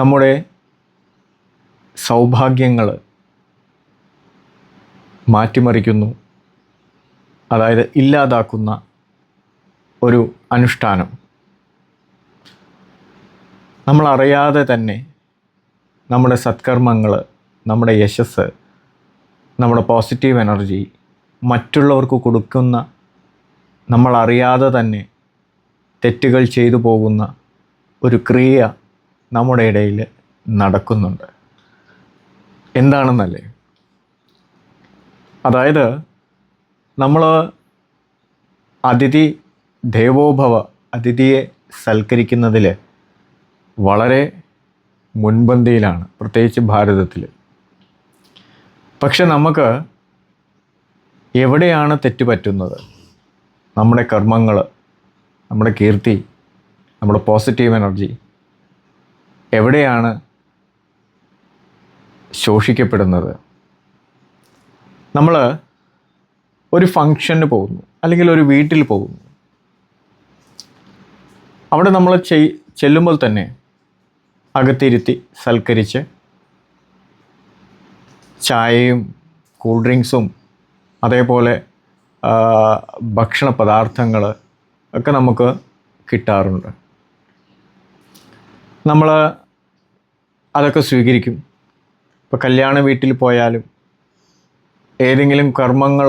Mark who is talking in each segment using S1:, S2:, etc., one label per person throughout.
S1: നമ്മുടെ സൗഭാഗ്യങ്ങൾ മാറ്റിമറിക്കുന്നു. അതായത് ഇല്ലാതാക്കുന്ന ഒരു അനുഷ്ഠാനം. നമ്മളറിയാതെ തന്നെ നമ്മുടെ സത്കർമ്മങ്ങൾ നമ്മുടെ യശസ് നമ്മുടെ പോസിറ്റീവ് എനർജി മറ്റുള്ളവർക്ക് കൊടുക്കുന്ന നമ്മളറിയാതെ തന്നെ തെറ്റുകൾ ചെയ്തു പോകുന്ന ഒരു ക്രിയ നമ്മുടെ ഇടയിൽ നടക്കുന്നുണ്ട്. എന്താണെന്നല്ലേ? അതായത് നമ്മൾ അതിഥി ദേവോഭവ അതിഥിയെ സൽക്കരിക്കുന്നതിൽ വളരെ മുൻപന്തിയിലാണ് പ്രത്യേകിച്ച് ഭാരതത്തിൽ. പക്ഷെ നമുക്ക് എവിടെയാണ് തെറ്റുപറ്റുന്നത് നമ്മുടെ കർമ്മങ്ങൾ നമ്മുടെ കീർത്തി നമ്മുടെ പോസിറ്റീവ് എനർജി എവിടെയാണ് ശോഷിക്കപ്പെടുന്നത്? നമ്മൾ ഒരു ഫങ്ഷന് പോകുന്നു അല്ലെങ്കിൽ ഒരു വീട്ടിൽ പോകുന്നു. അവിടെ നമ്മൾ ചെയ് ചെല്ലുമ്പോൾ തന്നെ അകത്തിരുത്തി സൽക്കരിച്ച് ചായയും കൂൾ ഡ്രിങ്ക്സും അതേപോലെ ഭക്ഷണ പദാർത്ഥങ്ങൾ ഒക്കെ നമുക്ക് കിട്ടാറുണ്ട്. നമ്മൾ അതൊക്കെ സ്വീകരിക്കും. ഇപ്പോൾ കല്യാണ വീട്ടിൽ പോയാലും ഏതെങ്കിലും കർമ്മങ്ങൾ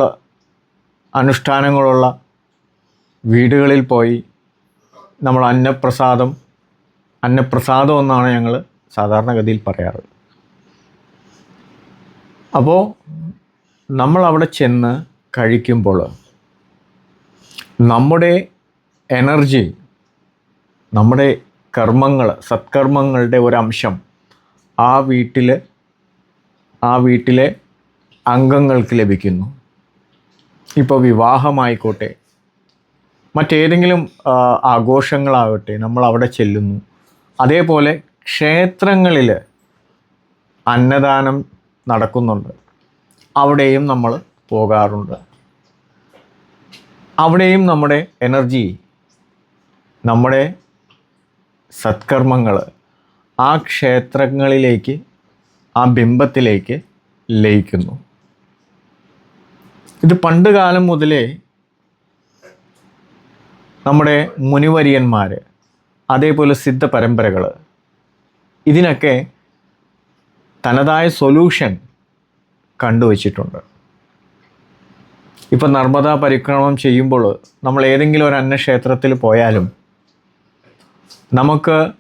S1: അനുഷ്ഠാനങ്ങളുള്ള വീടുകളിൽ പോയി നമ്മൾ അന്നപ്രസാദം അന്നപ്രസാദം എന്നാണ് ഞങ്ങൾ സാധാരണഗതിയിൽ പറയാറ്. അപ്പോൾ നമ്മൾ അവിടെ ചെന്ന് കഴിക്കുമ്പോൾ നമ്മുടെ എനർജി നമ്മുടെ കർമ്മങ്ങൾ സത്കർമ്മങ്ങളുടെ ഒരംശം. ആ വീട്ടിൽ ആ വീട്ടിലെ അംഗങ്ങൾക്ക് ലഭിക്കുന്നു. ഇപ്പോൾ വിവാഹമായിക്കോട്ടെ. മറ്റേതെങ്കിലും ആഘോഷങ്ങളാവട്ടെ നമ്മൾ അവിടെ ചെല്ലുന്നു. അതേപോലെ ക്ഷേത്രങ്ങളിൽ അന്നദാനം നടക്കുന്നുണ്ട്. അവിടെയും നമ്മൾ പോകാറുണ്ട്. അവിടെയും നമ്മുടെ എനർജി നമ്മുടെ സത്കർമ്മങ്ങൾ ആ ക്ഷേത്രങ്ങളിലേക്ക് ആ ബിംബത്തിലേക്ക് ലയിക്കുന്നു. ഇത് പണ്ട് കാലം മുതലേ നമ്മുടെ മുനിവര്യന്മാർ അതേപോലെ സിദ്ധ പരമ്പരകൾ ഇതിനൊക്കെ തനതായ സൊല്യൂഷൻ കണ്ടുവച്ചിട്ടുണ്ട്. ഇപ്പം നർമ്മദാ പരിക്രമം ചെയ്യുമ്പോൾ നമ്മൾ ഏതെങ്കിലും ഒരു അന്നക്ഷേത്രത്തിൽ പോയാലും നമുക്ക്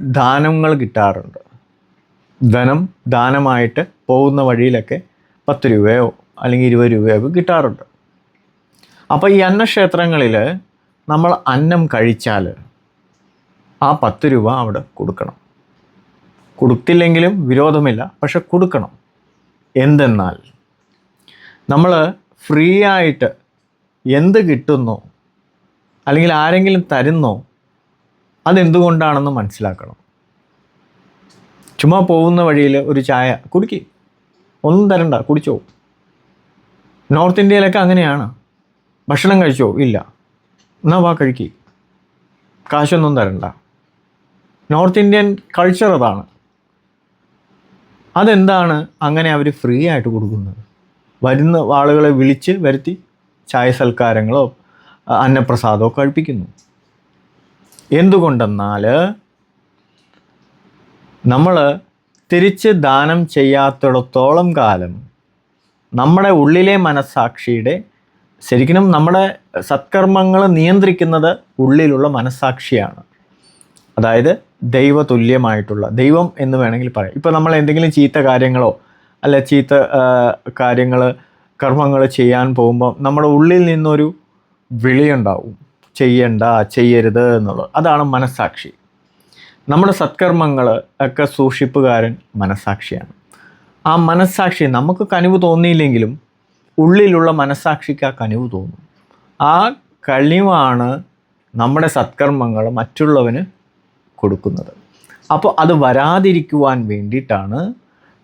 S1: ദാനങ്ങൾ കിട്ടാറുണ്ട്. ധനം ദാനമായിട്ട് പോകുന്ന വഴിയിലൊക്കെ പത്ത് രൂപയോ അല്ലെങ്കിൽ ഇരുപത് രൂപയോ കിട്ടാറുണ്ട്. അപ്പോൾ ഈ അന്നക്ഷേത്രങ്ങളിൽ നമ്മൾ അന്നം കഴിച്ചാൽ ആ പത്ത് രൂപ അവിടെ കൊടുക്കണം. കൊടുത്തില്ലെങ്കിലും വിരോധമില്ല പക്ഷെ കൊടുക്കണം. എന്തെന്നാൽ നമ്മൾ ഫ്രീ ആയിട്ട് എന്ത് കിട്ടുന്നോ അല്ലെങ്കിൽ ആരെങ്കിലും തരുന്നോ അതെന്തുകൊണ്ടാണെന്ന് മനസ്സിലാക്കണം. ചുമ്മാ പോകുന്ന വഴിയിൽ ഒരു ചായ കുടിക്ക്. ഒന്നും തരണ്ട കുടിച്ചോ. നോർത്ത് ഇന്ത്യയിലൊക്കെ അങ്ങനെയാണ്. ഭക്ഷണം കഴിച്ചോ? ഇല്ല. എന്നാ വാ കഴിക്കി. കാശൊന്നും തരണ്ട. നോർത്ത് ഇന്ത്യൻ കൾച്ചർ അതാണ്. അതെന്താണ് അങ്ങനെ അവർ ഫ്രീ ആയിട്ട് കൊടുക്കുന്നത്? വരുന്ന ആളുകളെ വിളിച്ച് വരുത്തി ചായ സൽക്കാരങ്ങളോ അന്നപ്രസാദമോ കഴിപ്പിക്കുന്നു. എന്തുകൊണ്ടെന്നാൽ നമ്മൾ തിരിച്ച് ദാനം ചെയ്യാത്തിടത്തോളം കാലം നമ്മുടെ ഉള്ളിലെ മനസ്സാക്ഷിയുടെ ശരിക്കും നമ്മുടെ സത്കർമ്മങ്ങൾ നിയന്ത്രിക്കുന്നത് ഉള്ളിലുള്ള മനസ്സാക്ഷിയാണ്. അതായത് ദൈവതുല്യമായിട്ടുള്ള ദൈവം എന്ന് വേണമെങ്കിൽ പറയാം. ഇപ്പോൾ നമ്മൾ എന്തെങ്കിലും ചീത്ത കാര്യങ്ങളോ അല്ല ചീത്ത കാര്യങ്ങൾ കർമ്മങ്ങൾ ചെയ്യാൻ പോകുമ്പോൾ നമ്മുടെ ഉള്ളിൽ നിന്നൊരു വിളിയുണ്ടാവും. ചെയ്യണ്ട ചെയ്യരുത് എന്നുള്ളത്. അതാണ് മനസ്സാക്ഷി. നമ്മുടെ സത്കർമ്മങ്ങൾ ഒക്കെ സൂക്ഷിപ്പുകാരൻ മനസ്സാക്ഷിയാണ്. ആ മനസ്സാക്ഷി നമുക്ക് കനിവ് തോന്നിയില്ലെങ്കിലും ഉള്ളിലുള്ള മനസ്സാക്ഷിക്ക് ആ കനിവ് തോന്നും. ആ കനിവാണ് നമ്മുടെ സത്കർമ്മങ്ങൾ മറ്റുള്ളവന് കൊടുക്കുന്നത്. അപ്പോൾ അത് വരാതിരിക്കുവാൻ വേണ്ടിയിട്ടാണ്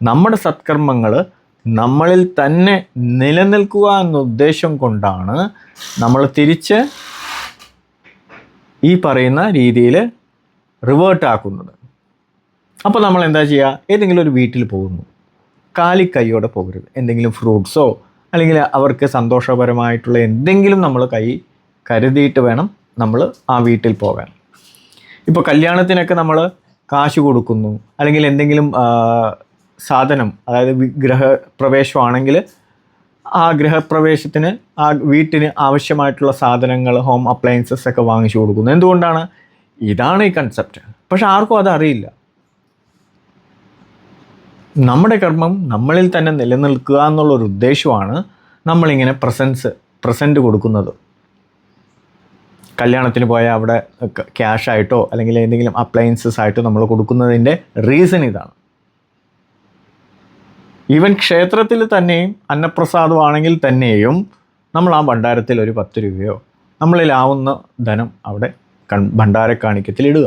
S1: നമ്മുടെ സത്കർമ്മങ്ങൾ നമ്മളിൽ തന്നെ നിലനിൽക്കുക എന്ന ഉദ്ദേശം കൊണ്ടാണ് നമ്മൾ തിരിച്ച് ഈ പറയുന്ന രീതിയിൽ റിവേർട്ട് ആക്കുന്നത്. അപ്പോൾ നമ്മൾ എന്താ ചെയ്യുക? ഏതെങ്കിലും ഒരു വീട്ടിൽ പോകുന്നു. കാലി കൈയോടെ പോകരുത്. എന്തെങ്കിലും ഫ്രൂട്ട്സോ അല്ലെങ്കിൽ അവർക്ക് സന്തോഷപരമായിട്ടുള്ള എന്തെങ്കിലും നമ്മൾ കൈ കരുതിയിട്ട് വേണം നമ്മൾ ആ വീട്ടിൽ പോകാൻ. ഇപ്പോൾ കല്യാണത്തിനൊക്കെ നമ്മൾ കാശ് കൊടുക്കുന്നു. അല്ലെങ്കിൽ എന്തെങ്കിലും സാധനം അതായത് വിഗ്രഹ ഗൃഹപ്രവേശമാണെങ്കിൽ ആ ഗൃഹപ്രവേശത്തിന് ആ വീട്ടിന് ആവശ്യമായിട്ടുള്ള സാധനങ്ങൾ ഹോം അപ്ലയൻസസ് ഒക്കെ വാങ്ങിച്ചു കൊടുക്കുന്നത് എന്തുകൊണ്ടാണ്? ഇതാണ് ഈ കൺസെപ്റ്റ് പക്ഷെ ആർക്കും അതറിയില്ല നമ്മുടെ കർമ്മം നമ്മളിൽ തന്നെ നിലനിൽക്കുക എന്നുള്ളൊരു ഉദ്ദേശമാണ് നമ്മളിങ്ങനെ പ്രസൻസ് പ്രസന്റ് കൊടുക്കുന്നത്. കല്യാണത്തിന് പോയാൽ അവിടെ ക്യാഷായിട്ടോ അല്ലെങ്കിൽ എന്തെങ്കിലും അപ്ലയൻസസ് ആയിട്ടോ നമ്മൾ കൊടുക്കുന്നതിന്റെ റീസൺ ഇതാണ്. ഈവൻ ക്ഷേത്രത്തിൽ തന്നെയും അന്നപ്രസാദമാണെങ്കിൽ തന്നെയും നമ്മൾ ആ ഭണ്ഡാരത്തിൽ ഒരു പത്ത് രൂപയോ നമ്മളിലാവുന്ന ധനം അവിടെ കൺ ഭണ്ഡാര കാണിക്കത്തിൽ ഇടുക.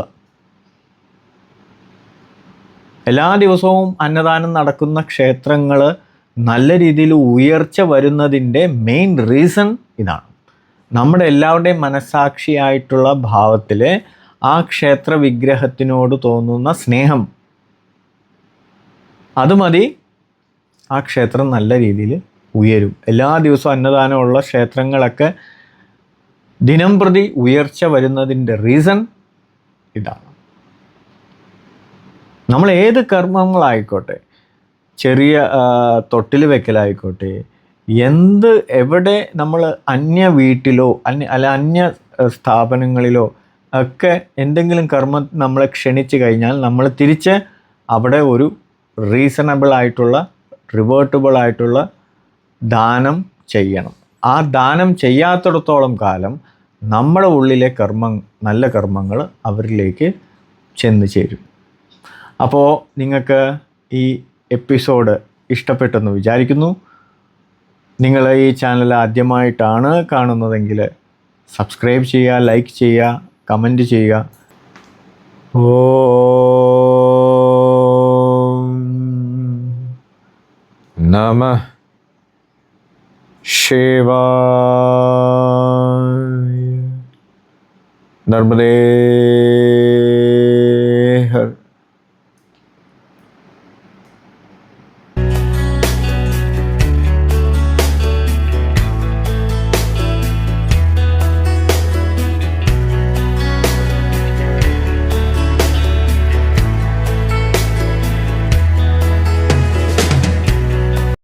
S1: എല്ലാ ദിവസവും അന്നദാനം നടക്കുന്ന ക്ഷേത്രങ്ങൾ നല്ല രീതിയിൽ ഉയർച്ച വരുന്നതിന്റെ മെയിൻ റീസൺ ഇതാണ്. നമ്മുടെ എല്ലാവരുടെയും മനസാക്ഷിയായിട്ടുള്ള ഭാവത്തിൽ ആ ക്ഷേത്ര വിഗ്രഹത്തിനോട് തോന്നുന്ന സ്നേഹം. അത് മതി ആ ക്ഷേത്രം നല്ല രീതിയിൽ ഉയരും. എല്ലാ ദിവസവും അന്നദാനമുള്ള ക്ഷേത്രങ്ങളൊക്കെ ദിനം പ്രതി ഉയർച്ച വരുന്നതിന്റെ റീസൺ ഇതാണ്. നമ്മൾ ഏത് കർമ്മങ്ങളായിക്കോട്ടെ ചെറിയ തൊട്ടിൽ വെക്കലായിക്കോട്ടെ എന്ത് എവിടെ നമ്മൾ അന്യ വീട്ടിലോ അന്യ അല്ല അന്യ സ്ഥാപനങ്ങളിലോ ഒക്കെ എന്തെങ്കിലും കർമ്മം നമ്മളെ ക്ഷണിച്ച് കഴിഞ്ഞാൽ നമ്മൾ തിരിച്ച് അവിടെ ഒരു റീസണബിൾ ആയിട്ടുള്ള റിവേർട്ടബിൾ ആയിട്ടുള്ള ദാനം ചെയ്യണം. ആ ദാനം ചെയ്യാത്തിടത്തോളം കാലം നമ്മുടെ ഉള്ളിലെ കർമ്മ നല്ല കർമ്മങ്ങൾ അവരിലേക്ക് ചെന്ന് ചേരും. അപ്പോൾ നിങ്ങൾക്ക് ഈ എപ്പിസോഡ് ഇഷ്ടപ്പെട്ടെന്ന് വിചാരിക്കുന്നു. നിങ്ങൾ ഈ ചാനൽ ആദ്യമായിട്ടാണ് കാണുന്നതെങ്കിൽ സബ്സ്ക്രൈബ് ചെയ്യുക ലൈക്ക് ചെയ്യുക കമന്റ് ചെയ്യുക. ഓം നമ ശിവായ നർമ്മദേ